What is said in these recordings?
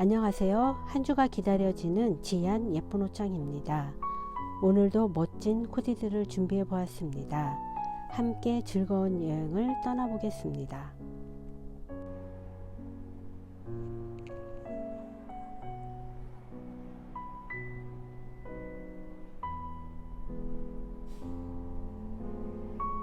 안녕하세요. 한 주가 기다려지는 지안 예쁜 옷장입니다. 오늘도 멋진 코디들을 준비해 보았습니다. 함께 즐거운 여행을 떠나보겠습니다.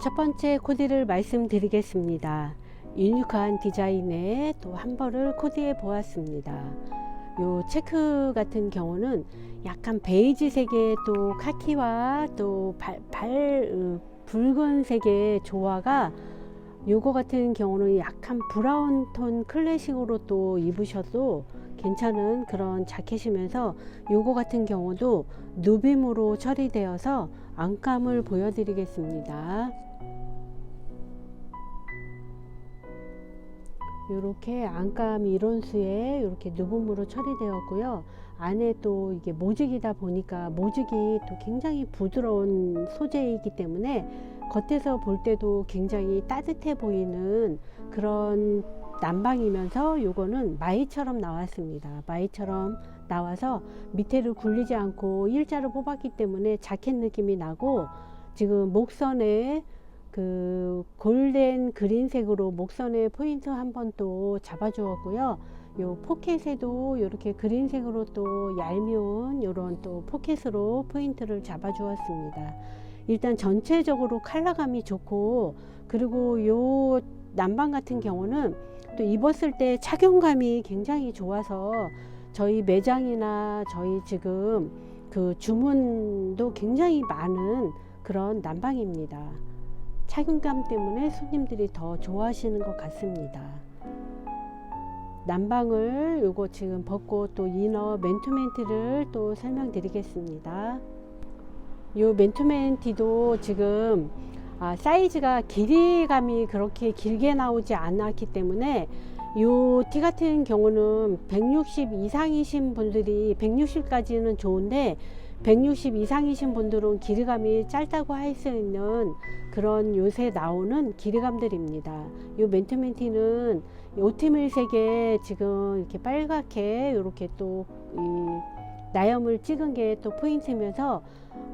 첫 번째 코디를 말씀드리겠습니다. 유니크한 디자인의 또한 벌을 코디해 보았습니다. 요 체크 같은 경우는 약간 베이지색의 또 카키와 또 발, 발 어, 붉은색의 조화가 요거 같은 경우는 약간 브라운 톤 클래식으로 또 입으셔도 괜찮은 그런 자켓이면서 요거 같은 경우도 누빔으로 처리되어서 안감을 보여드리겠습니다. 이렇게 안감 이론수에 이렇게 누분으로 처리되었고요. 안에 또 이게 모직이다 보니까 모직이 또 굉장히 부드러운 소재이기 때문에 겉에서 볼 때도 굉장히 따뜻해 보이는 그런 난방이면서 요거는 마이처럼 나왔습니다. 마이처럼 나와서 밑에를 굴리지 않고 일자로 뽑았기 때문에 자켓 느낌이 나고 지금 목선에 그 골덴 그린색으로 목선에 포인트 한 번 또 잡아 주었고요. 요 포켓에도 이렇게 그린색으로 또 얄미운 요런 또 포켓으로 포인트를 잡아 주었습니다. 일단 전체적으로 컬러감이 좋고 그리고 요 난방 같은 경우는 또 입었을 때 착용감이 굉장히 좋아서 저희 매장이나 저희 지금 그 주문도 굉장히 많은 그런 난방입니다. 착용감 때문에 손님들이 더 좋아하시는 것 같습니다. 난방을 요거 지금 벗고 또 이너 맨투맨티를 또 설명드리겠습니다. 요 맨투맨티도 지금 아, 사이즈가 길이감이 그렇게 길게 나오지 않았기 때문에 요티 같은 경우는 160 이상이신 분들이 160까지는 좋은데 160 이상이신 분들은 길이감이 짧다고 할 수 있는 그런 요새 나오는 길이감들입니다. 요 맨투맨티는 오트밀색에 지금 이렇게 빨갛게 이렇게 또이 나염을 찍은 게 또 포인트면서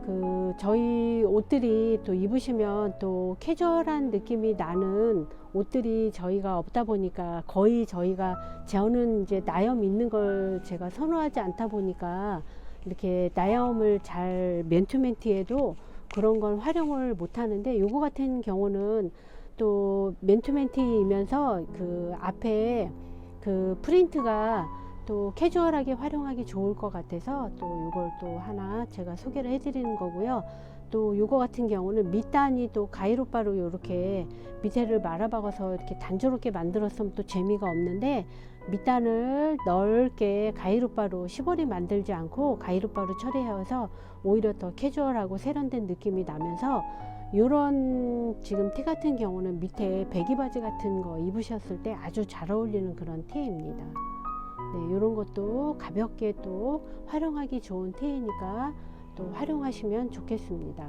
그 저희 옷들이 또 입으시면 또 캐주얼한 느낌이 나는 옷들이 저희가 없다 보니까 거의 저희가 저는 이제 나염 있는 걸 제가 선호하지 않다 보니까 이렇게 나염을 잘 맨투맨티에도 그런 건 활용을 못 하는데 요거 같은 경우는 또 맨투맨티이면서 그 앞에 그 프린트가 또 캐주얼하게 활용하기 좋을 것 같아서 또 이걸 또 하나 제가 소개를 해드리는 거고요. 또 요거 같은 경우는 밑단이 또 가이로바로 이렇게 밑에를 말아박아서 이렇게 단조롭게 만들었으면 또 재미가 없는데 밑단을 넓게 가이로바로 시보리 만들지 않고 가이로바로 처리해서 오히려 더 캐주얼하고 세련된 느낌이 나면서 요런 지금 티 같은 경우는 밑에 배기 바지 같은 거 입으셨을 때 아주 잘 어울리는 그런 티입니다. 네, 이런 것도 가볍게 또 활용하기 좋은 티이니까 또 활용하시면 좋겠습니다.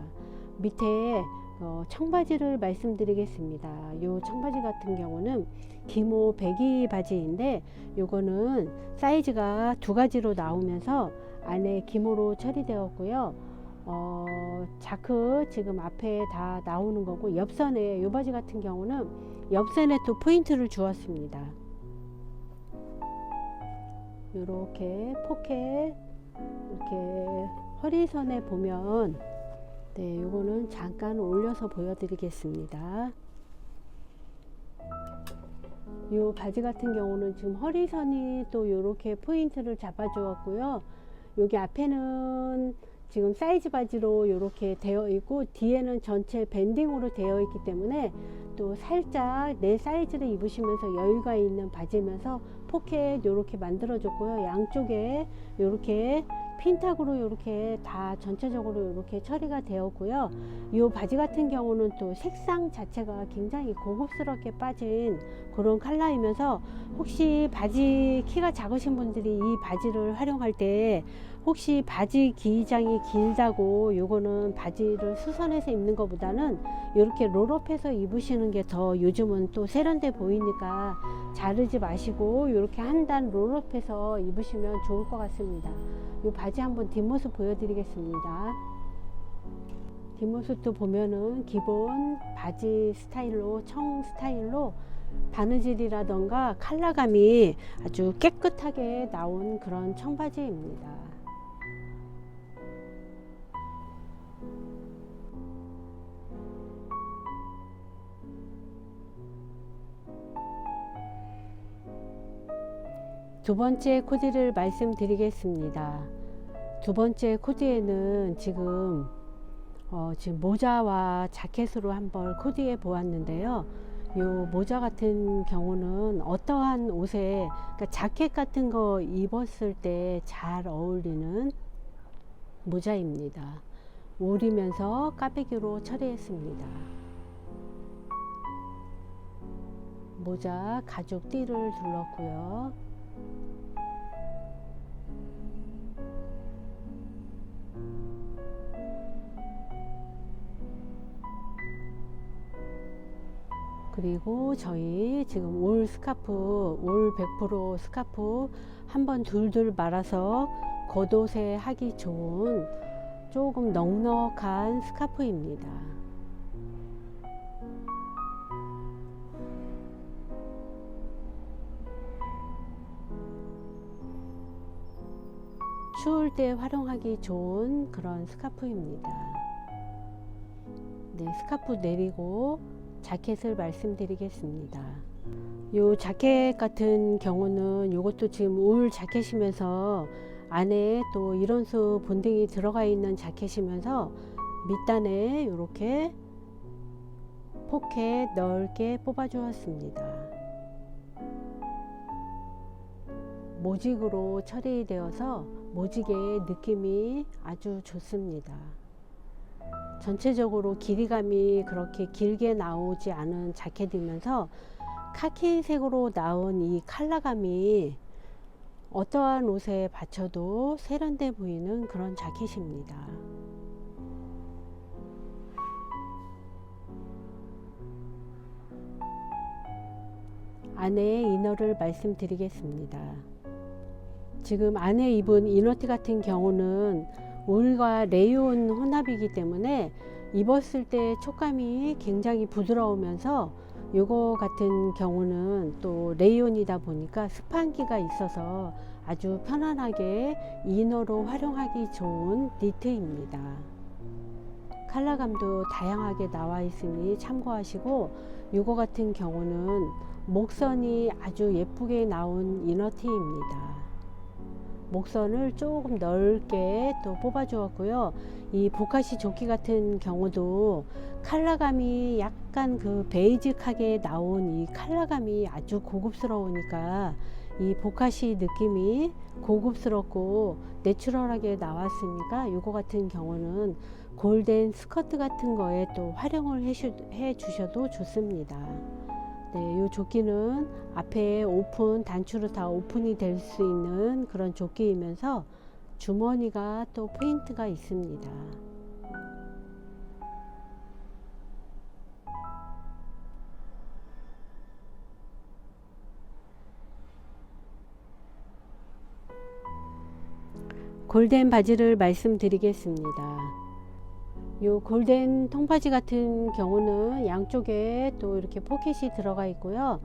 밑에 어, 청바지를 말씀드리겠습니다. 요 청바지 같은 경우는 기모 배기 바지인데 요거는 사이즈가 두 가지로 나오면서 안에 기모로 처리되었고요. 어, 자크 지금 앞에 다 나오는 거고 옆선에 요 바지 같은 경우는 옆선에 또 포인트를 주었습니다. 이렇게 포켓 이렇게 허리선에 보면 네, 요거는 잠깐 올려서 보여드리겠습니다. 요 바지 같은 경우는 지금 허리선이 또 이렇게 포인트를 잡아 주었고요. 여기 앞에는 지금 사이즈 바지로 이렇게 되어 있고 뒤에는 전체 밴딩으로 되어 있기 때문에 또 살짝 내 사이즈를 입으시면서 여유가 있는 바지면서 포켓 이렇게 만들어 줬고요. 양쪽에 이렇게 핀탁으로 이렇게 다 전체적으로 이렇게 처리가 되었고요. 이 바지 같은 경우는 또 색상 자체가 굉장히 고급스럽게 빠진 그런 컬러이면서 혹시 바지 키가 작으신 분들이 이 바지를 활용할 때 혹시 바지 기장이 길다고 요거는 바지를 수선해서 입는 것보다는 이렇게 롤업해서 입으시는 게 더 요즘은 또 세련돼 보이니까 자르지 마시고 이렇게 한 단 롤업해서 입으시면 좋을 것 같습니다. 이 바지 한번 뒷모습 보여드리겠습니다. 뒷모습도 보면은 기본 바지 스타일로 청 스타일로 바느질이라던가 컬러감이 아주 깨끗하게 나온 그런 청바지입니다. 두 번째 코디를 말씀드리겠습니다. 두 번째 코디에는 지금 어, 지금 모자와 자켓으로 한번 코디해 보았는데요. 요 모자 같은 경우는 어떠한 옷에 그러니까 자켓 같은 거 입었을 때 잘 어울리는 모자입니다. 울이면서 까베기로 처리했습니다. 모자 가죽 띠를 둘렀고요. 그리고 저희 지금 올 스카프, 올 100% 스카프 한번 둘둘 말아서 겉옷에 하기 좋은 조금 넉넉한 스카프입니다. 추울 때 활용하기 좋은 그런 스카프입니다. 네, 스카프 내리고 자켓을 말씀드리겠습니다. 요 자켓 같은 경우는 이것도 지금 울 자켓이면서 안에 또 이런수 본딩이 들어가 있는 자켓이면서 밑단에 이렇게 포켓 넓게 뽑아 주었습니다. 모직으로 처리되어서 모직의 느낌이 아주 좋습니다. 전체적으로 길이감이 그렇게 길게 나오지 않은 자켓이면서 카키색으로 나온 이 컬러감이 어떠한 옷에 받쳐도 세련돼 보이는 그런 자켓입니다. 안에 이너를 말씀드리겠습니다. 지금 안에 입은 이너티 같은 경우는 울과 레이온 혼합이기 때문에 입었을 때 촉감이 굉장히 부드러우면서 요거 같은 경우는 또 레이온이다 보니까 스판기가 있어서 아주 편안하게 이너로 활용하기 좋은 니트입니다. 컬러감도 다양하게 나와 있으니 참고하시고 요거 같은 경우는 목선이 아주 예쁘게 나온 이너티입니다. 목선을 조금 넓게 또 뽑아 주었고요. 이 보카시 조끼 같은 경우도 컬러감이 약간 그 베이직하게 나온 이 컬러감이 아주 고급스러우니까 이 보카시 느낌이 고급스럽고 내추럴하게 나왔으니까 이거 같은 경우는 골덴 스커트 같은 거에 또 활용을 해 주셔도 좋습니다. 네, 이 조끼는 앞에 오픈 단추로 다 오픈이 될 수 있는 그런 조끼이면서 주머니가 또 포인트가 있습니다. 골덴 바지를 말씀드리겠습니다. 요 골덴 통바지 같은 경우는 양쪽에 또 이렇게 포켓이 들어가 있고요.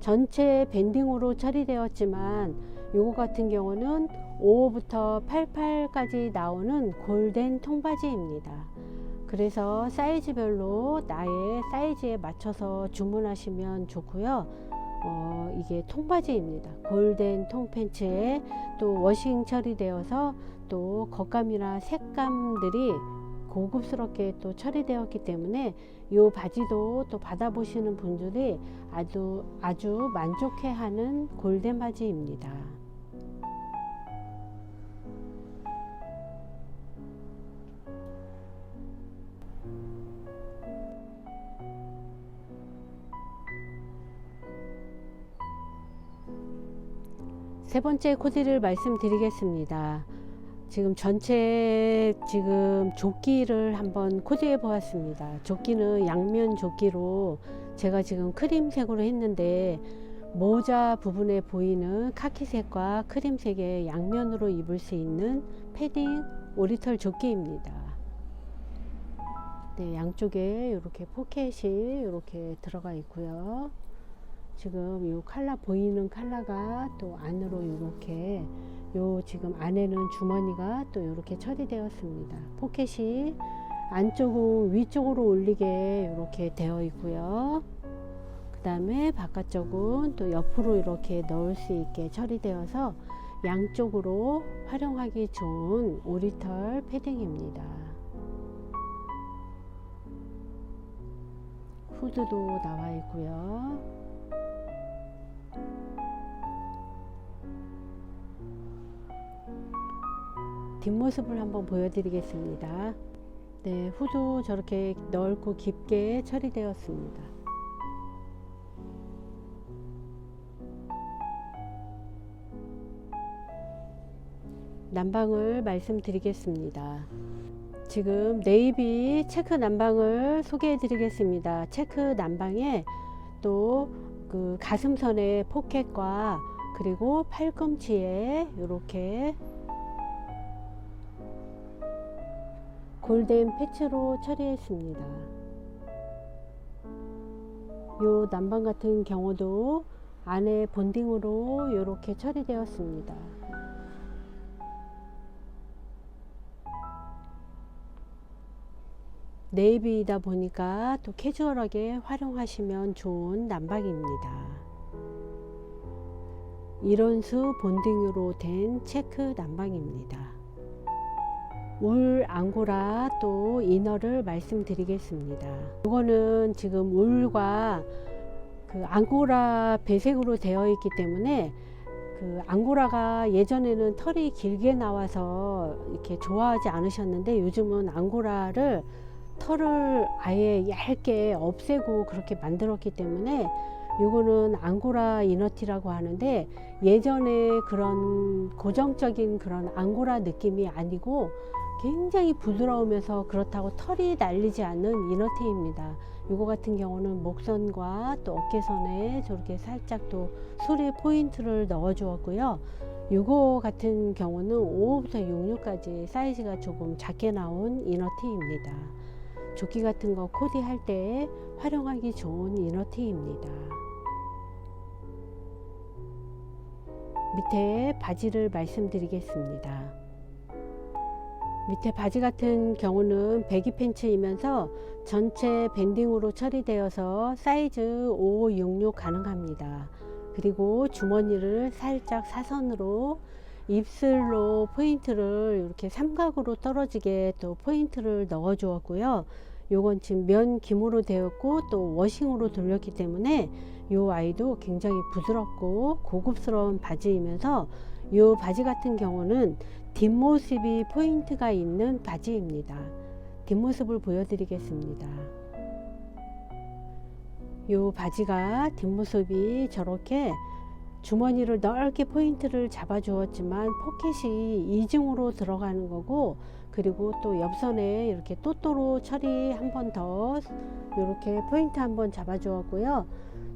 전체 밴딩으로 처리되었지만 요거 같은 경우는 5호부터 88까지 나오는 골덴 통바지입니다. 그래서 사이즈별로 나의 사이즈에 맞춰서 주문하시면 좋고요. 어, 이게 통바지입니다. 골덴 통팬츠에 또 워싱 처리되어서 또 겉감이나 색감들이 고급스럽게 또 처리되었기 때문에 이 바지도 또 받아보시는 분들이 아주 아주 만족해하는 골덴 바지입니다. 세 번째 코디를 말씀드리겠습니다. 지금 전체 지금 조끼를 한번 코디해 보았습니다. 조끼는 양면 조끼로 제가 지금 크림색으로 했는데 모자 부분에 보이는 카키색과 크림색의 양면으로 입을 수 있는 패딩 오리털 조끼입니다. 네, 양쪽에 이렇게 포켓이 이렇게 들어가 있고요. 지금 이 칼라 보이는 칼라가 또 안으로 이렇게 요 지금 안에는 주머니가 또 이렇게 처리되었습니다. 포켓이 안쪽은 위쪽으로 올리게 이렇게 되어 있고요. 그 다음에 바깥쪽은 또 옆으로 이렇게 넣을 수 있게 처리되어서 양쪽으로 활용하기 좋은 오리털 패딩입니다. 후드도 나와 있고요. 뒷모습을 한번 보여드리겠습니다. 네, 후드 저렇게 넓고 깊게 처리되었습니다. 난방을 말씀드리겠습니다. 지금 네이비 체크 난방을 소개해 드리겠습니다. 체크 난방에 또 그 가슴선의 포켓과 그리고 팔꿈치에 이렇게 골덴 패치로 처리했습니다. 요 난방 같은 경우도 안에 본딩으로 이렇게 처리되었습니다. 네이비이다 보니까 또 캐주얼하게 활용하시면 좋은 난방입니다. 이런수 본딩으로 된 체크 난방입니다. 울 앙고라 또 이너를 말씀드리겠습니다. 이거는 지금 울과 그 앙고라 배색으로 되어 있기 때문에 그 앙고라가 예전에는 털이 길게 나와서 이렇게 좋아하지 않으셨는데 요즘은 앙고라를 털을 아예 얇게 없애고 그렇게 만들었기 때문에 요거는 앙고라 이너티라고 하는데 예전에 그런 고정적인 그런 앙고라 느낌이 아니고 굉장히 부드러우면서 그렇다고 털이 날리지 않는 이너티입니다. 요거 같은 경우는 목선과 또 어깨선에 저렇게 살짝 또 수리 포인트를 넣어 주었고요. 요거 같은 경우는 5호부터 66까지 사이즈가 조금 작게 나온 이너티입니다. 조끼 같은 거 코디할 때 활용하기 좋은 이너티입니다. 밑에 바지를 말씀드리겠습니다. 밑에 바지 같은 경우는 배기 팬츠이면서 전체 밴딩으로 처리되어서 사이즈 5, 66 가능합니다. 그리고 주머니를 살짝 사선으로 입술로 포인트를 이렇게 삼각으로 떨어지게 또 포인트를 넣어 주었고요. 요건 지금 면 기모로 되었고 또 워싱으로 돌렸기 때문에 요 아이도 굉장히 부드럽고 고급스러운 바지이면서 요 바지 같은 경우는 뒷모습이 포인트가 있는 바지입니다. 뒷모습을 보여드리겠습니다. 요 바지가 뒷모습이 저렇게 주머니를 넓게 포인트를 잡아 주었지만 포켓이 이중으로 들어가는 거고 그리고 또 옆선에 이렇게 또또로 처리 한 번 더 이렇게 포인트 한 번 잡아 주었고요.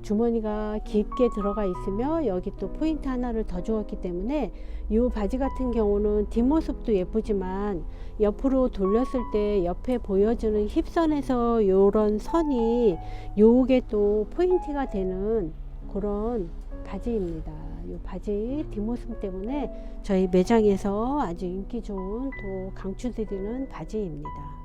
주머니가 깊게 들어가 있으며 여기 또 포인트 하나를 더 주었기 때문에 이 바지 같은 경우는 뒷모습도 예쁘지만 옆으로 돌렸을 때 옆에 보여주는 힙선에서 이런 선이 요게 또 포인트가 되는 그런 바지입니다. 이 바지 뒷모습 때문에 저희 매장에서 아주 인기 좋은 또 강추드리는 바지입니다.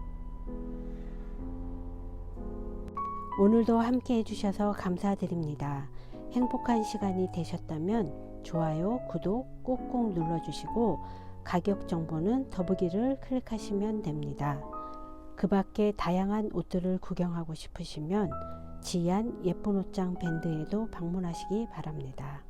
오늘도 함께 해주셔서 감사드립니다. 행복한 시간이 되셨다면 좋아요, 구독 꼭꼭 눌러주시고 가격 정보는 더보기를 클릭하시면 됩니다. 그 밖에 다양한 옷들을 구경하고 싶으시면 지안 예쁜 옷장 밴드에도 방문하시기 바랍니다.